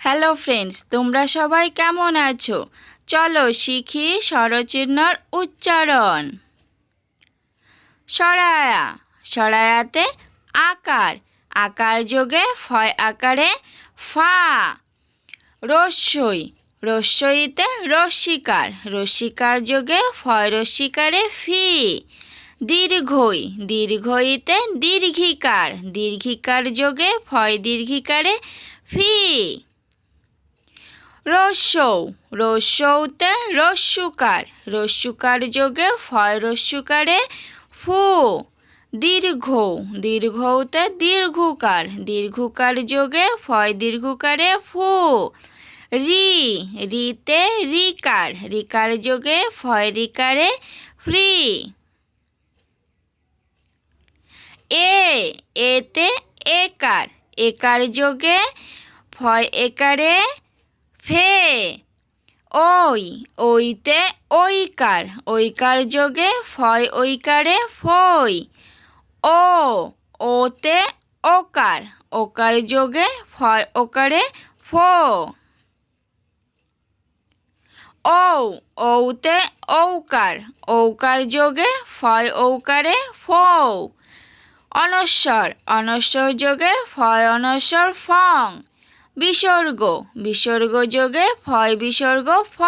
Hello friends তোমরা সবাই কেমন আছো? চলো শিখি স্বরচিহ্নর উচ্চারণ। সরায়া। সরায়াতে আকার। আকার যোগে ফয় আকারে ফা। রস্যই। রস্যইতে রস্যিকার রস্যিকার যোগে ফয় রস্যিকারে ফি। দীর্ঘই। দীর্ঘইতে দীর্ঘিকার। দীর্ঘিকার যোগে ফয় দীর্ঘিকারে ফি। রস্যৌ রস্যৌতে রস্যুকার রস্যুকার যোগে ফয় রস্যুকারে ফু। দীর্ঘ, দীর্ঘৌতে দীর্ঘকার দীর্ঘকার যোগে ফয় দীর্ঘকারে ফু। রি, রিতে রিকার রিকার যোগে ফয় রিকারে ফ্রি। এ, এতে একার একার যোগে ফয় একারে ফে, ওই, ওইতে ওইকার ওইকার যোগে ফয় ওইকারে ফই ও, ওতে ওকার ওকার যোগে ফয়, ওকারে ফ, ও ঔতে ঔকার ঔকার যোগে ফয়, ঔকারে ফৌ অনস্বর অনস্বর যোগে ফয় অনস্বর ফং বিসর্গ। বিসর্গ যোগে ফয় বিসর্গ ফ।